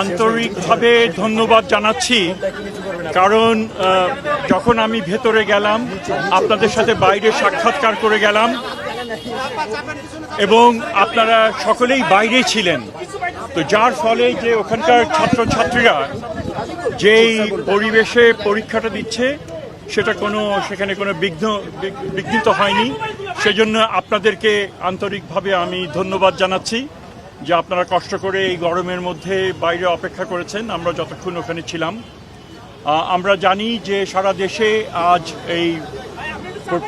আন্তরিকভাবে ধন্যবাদ জানাচ্ছি, কারণ যখন আমি ভেতরে গেলাম, আপনাদের সাথে বাইরে সাক্ষাৎকার করে গেলাম, এবং আপনারা সকলেই বাইরে ছিলেন। তো যার ফলে যে ওখানকার ছাত্রছাত্রীরা যেই পরিবেশে পরীক্ষাটা দিচ্ছে, সেটা কোনো, সেখানে কোনো বিঘ্ন, বিঘ্নিত হয়নি। সেজন্য আপনাদেরকে আন্তরিকভাবে আমি ধন্যবাদ জানাচ্ছি। যে আপনারা কষ্ট করে এই গরমের মধ্যে বাইরে অপেক্ষা করেছেন, আমরা যতক্ষণ ওখানে ছিলাম। আমরা জানি যে সারা দেশে আজ এই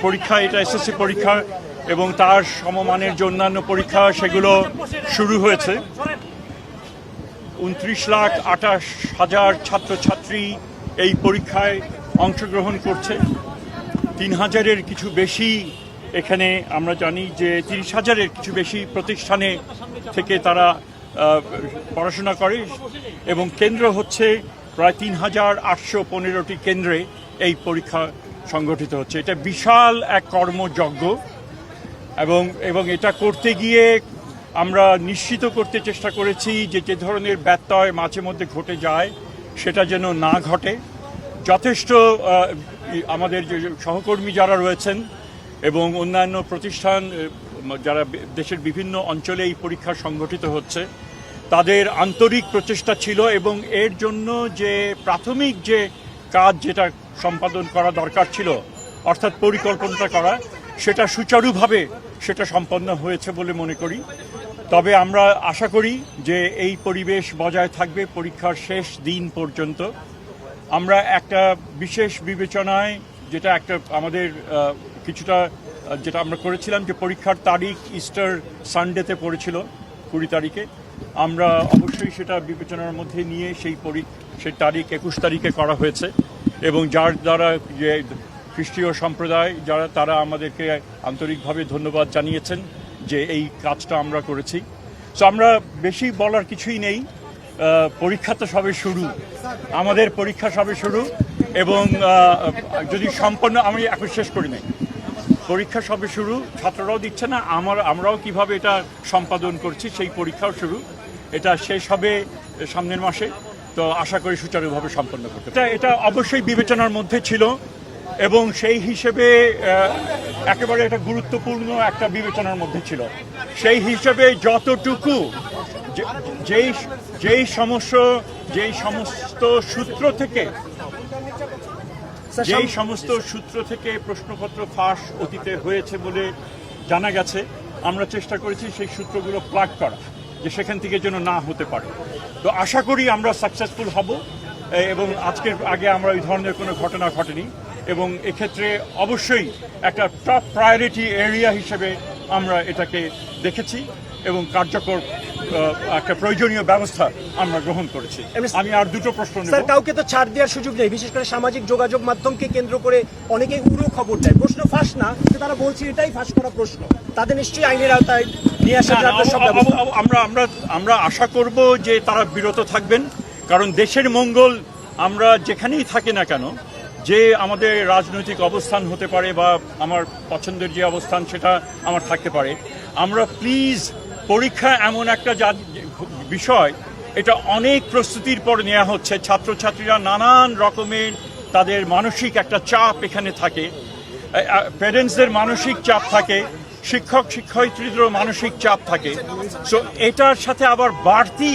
পরীক্ষা, এটা এসএসসি পরীক্ষা এবং তার সমমানের যে অন্যান্য পরীক্ষা, সেগুলো শুরু হয়েছে। উনত্রিশ লাখ আঠাশ হাজার ছাত্রছাত্রী এই পরীক্ষায় অংশগ্রহণ করছে। তিন হাজারের কিছু বেশি এখানে আমরা জানি যে তিরিশ হাজারের কিছু বেশি প্রতিষ্ঠানে থেকে তারা পড়াশোনা করে এবং কেন্দ্র হচ্ছে প্রায় তিন হাজার আটশো পনেরোটি কেন্দ্রে এই পরীক্ষা সংগঠিত হচ্ছে। এটা বিশাল এক কর্মযজ্ঞ এবং এবং এটা করতে গিয়ে আমরা নিশ্চিত করতে চেষ্টা করেছি যে যে ধরনের ব্যত্যয় মাঝে মধ্যে ঘটে যায় সেটা যেন না ঘটে। যথেষ্ট আমাদের যে সহকর্মী যারা রয়েছেন এবং অন্যান্য প্রতিষ্ঠান যারা দেশের বিভিন্ন অঞ্চলে এই পরীক্ষা সংগঠিত হচ্ছে, তাদের আন্তরিক প্রচেষ্টা ছিল এবং এর জন্য যে প্রাথমিক যে কাজ যেটা সম্পাদন করা দরকার ছিল, অর্থাৎ পরিকল্পনাটা করা, সেটা সুচারুভাবে সেটা সম্পন্ন হয়েছে বলে মনে করি। তবে আমরা আশা করি যে এই পরিবেশ বজায় থাকবে পরীক্ষার শেষ দিন পর্যন্ত। আমরা একটা বিশেষ বিবেচনায়, যেটা একটা আমাদের কিছুটা যেটা আমরা করেছিলাম যে পরীক্ষার তারিখ ইস্টার সানডেতে পড়েছিল কুড়ি তারিখে। আমরা অবশ্যই সেটা বিবেচনার মধ্যে নিয়ে সেই পরীক, সেই তারিখ একুশ তারিখে করা হয়েছে এবং যার দ্বারা যে খ্রিস্টীয় সম্প্রদায়, যারা, তারা আমাদেরকে আন্তরিকভাবে ধন্যবাদ জানিয়েছেন যে এই কাজটা আমরা করেছি। সো আমরা বেশি বলার কিছুই নেই। পরীক্ষা তো সবে শুরু। আমাদের পরীক্ষা সবে শুরু এবং যদি সম্পন্ন, আমি এখন শেষ করি নাই। পরীক্ষা সবে শুরু, ছাত্ররাও দিচ্ছে না, আমার আমরাও কীভাবে এটা সম্পাদন করছি সেই পরীক্ষাও শুরু। এটা শেষ হবে সামনের মাসে, তো আশা করি সুচারুভাবে সম্পন্ন করতে এটা এটা অবশ্যই বিবেচনার মধ্যে ছিল এবং সেই হিসেবে একেবারে একটা গুরুত্বপূর্ণ একটা বিবেচনার মধ্যে ছিল। সেই হিসেবে যতটুকু যেই যেই সমস্ত যেই সমস্ত সূত্র থেকে যেই সমস্ত সূত্র থেকে প্রশ্নপত্র ফাঁস অতীতে হয়েছে বলে জানা গেছে আমরা চেষ্টা করেছি সেই সূত্রগুলো প্লাগ করা যে সেখান থেকে যেন না হতে পারে। তো আশা করি আমরা সাকসেসফুল হব এবং আজকের আগে আমরা ওই ধরনের কোনো ঘটনা ঘটেনি এবং এক্ষেত্রে অবশ্যই একটা টপ প্রায়োরিটি এরিয়া হিসেবে আমরা এটাকে দেখেছি এবং কার্যকর একটা প্রয়োজনীয় ব্যবস্থা আমরা গ্রহণ করেছি। আমি আর দুটো প্রশ্ন স্যার কাউকে তো ছাড় দেওয়ার সুযোগ নেই। বিশেষ করে সামাজিক যোগাযোগ মাধ্যমকে কেন্দ্র করে অনেকেই উড়ো খবর দেয়। প্রশ্ন ফাঁস না কিন্তু তারা বলছে এটাই ফাঁস করা প্রশ্ন। তাদের নিশ্চয়ই আইনের আওতায় নিয়ে আসার আমরা আমরা আমরা আশা করব যে তারা বিরত থাকবেন। কারণ দেশের মঙ্গল আমরা যেখানেই থাকি না কেন যে আমাদের রাজনৈতিক অবস্থান হতে পারে বা আমার পছন্দের যে অবস্থান সেটা আমার থাকতে পারে আমরা প্লিজ পরীক্ষা এমন একটা বিষয়, এটা অনেক প্রস্তুতির পর নেওয়া হচ্ছে। ছাত্রছাত্রীরা নানান রকমের তাদের মানসিক একটা চাপ এখানে থাকে। প্যারেন্টসদের মানসিক চাপ থাকে, শিক্ষক, শিক্ষয়িত্রীদেরও মানসিক চাপ থাকে। সো এটার সাথে আবার বাড়তি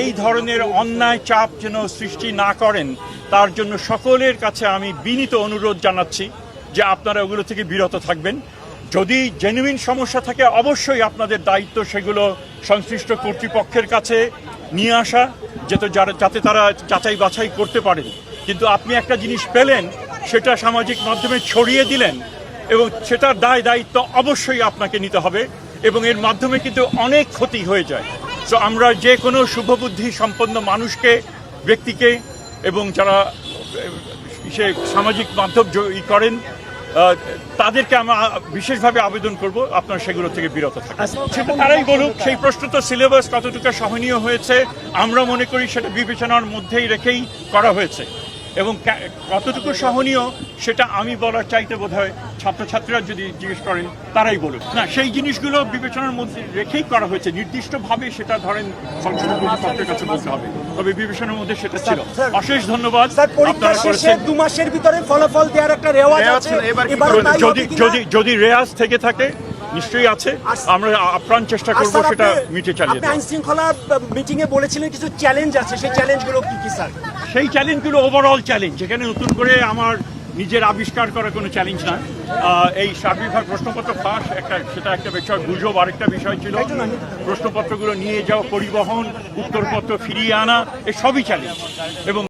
এই ধরনের অন্যায় চাপ যেন সৃষ্টি না করেন, তার জন্য সকলের কাছে আমি বিনীত অনুরোধ জানাচ্ছি যে আপনারা ওগুলো থেকে বিরত থাকবেন। যদি জেনুইন সমস্যা থাকে, অবশ্যই আপনাদের দায়িত্ব সেগুলো সংশ্লিষ্ট কর্তৃপক্ষের কাছে নিয়ে আসা, যাতে যারা, যাতে তারা যাচাই বাছাই করতে পারেন। কিন্তু আপনি একটা জিনিস পেলেন, সেটা সামাজিক মাধ্যমে ছড়িয়ে দিলেন, এবং সেটার দায় দায়িত্ব অবশ্যই আপনাকে নিতে হবে, এবং এর মাধ্যমে কিন্তু অনেক ক্ষতি হয়ে যায়। সো আমরা যে কোনো শুভবুদ্ধি সম্পন্ন মানুষকে, ব্যক্তিকে, এবং যারা সে সামাজিক মাধ্যম ই করেন তাদেরকে আমরা বিশেষভাবে আবেদন করব আপনারা সেগুলো থেকে বিরত থাকুন। সেটা তারাই বলুক সেই প্রশ্ন তো সিলেবাস কতটুকু সহনীয় হয়েছে আমরা মনে করি সেটা বিবেচনার মধ্যেই রেখেই করা হয়েছে। এবং কতটুকু সহনীয় সেটা আমি বলার চাইতে বোধ হয় ছাত্রছাত্রীরা যদি জিজ্ঞেস করেন তারাই বলুক। না সেই জিনিসগুলো বিবেচনার মধ্যে রেখেই করা হয়েছে নির্দিষ্টভাবে সেটা ধরেন সংসদের কাছে বলতে হবে। তবে বিবেচনার মধ্যে সেটা ছিল। অশেষ ধন্যবাদ। স্যার পরীক্ষা শেষে দু মাসের ভিতরে ফলাফল দেওয়ার একটা রেওয়াজ আছে। যদি যদি যদি রেয়াজ থেকে থাকে নিশ্চয়ই আছে। আমরা আপ্রাণ চেষ্টা করব সেটা মিটে চালিয়ে আইন শৃঙ্খলা মিটিং এ বলেছিলেন কিছু চ্যালেঞ্জ আছে। সেই চ্যালেঞ্জগুলো কি কি স্যার? সেই চ্যালেঞ্জগুলো ওভারঅল চ্যালেঞ্জ যেখানে নতুন করে আমার নিজের আবিষ্কার করা কোনো চ্যালেঞ্জ না এই সার্বিভাগ প্রশ্নপত্র ফাঁস একটা সেটা একটা বিষয় গুজব আরেকটা বিষয় ছিল। প্রশ্নপত্রগুলো নিয়ে যাওয়া পরিবহন উত্তরপত্র ফিরিয়ে আনা এসবই চালিয়েছে। এবং